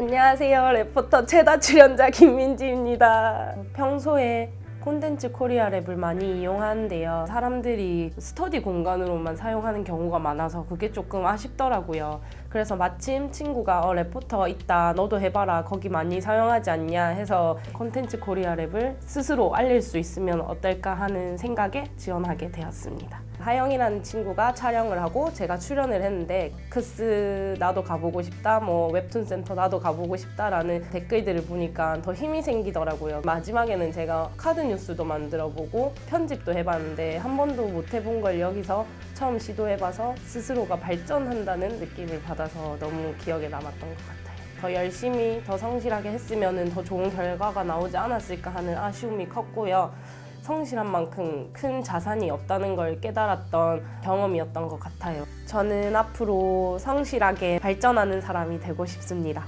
안녕하세요. 레포터 최다 출연자 김민지입니다. 평소에 콘텐츠 코리아 랩을 많이 이용하는데요. 사람들이 스터디 공간으로만 사용하는 경우가 많아서 그게 조금 아쉽더라고요. 그래서 마침 친구가 어, 레포터 있다. 너도 해봐라. 거기 많이 사용하지 않냐 해서 콘텐츠 코리아 랩을 스스로 알릴 수 있으면 어떨까 하는 생각에 지원하게 되었습니다. 하영이라는 친구가 촬영을 하고 제가 출연을 했는데 크스 나도 가보고 싶다. 뭐 웹툰 센터 나도 가보고 싶다라는 댓글들을 보니까 더 힘이 생기더라고요. 마지막에는 제가 카드 뉴스도 만들어 보고 편집도 해봤는데 한 번도 못 해본 걸 여기서 처음 시도해봐서 스스로가 발전한다는 느낌을 받아서 너무 기억에 남았던 것 같아요. 더 열심히 더 성실하게 했으면 더 좋은 결과가 나오지 않았을까 하는 아쉬움이 컸고요 성실한 만큼 큰 자산이 없다는 걸 깨달았던 경험이었던 것 같아요. 저는 앞으로 성실하게 발전하는 사람이 되고 싶습니다.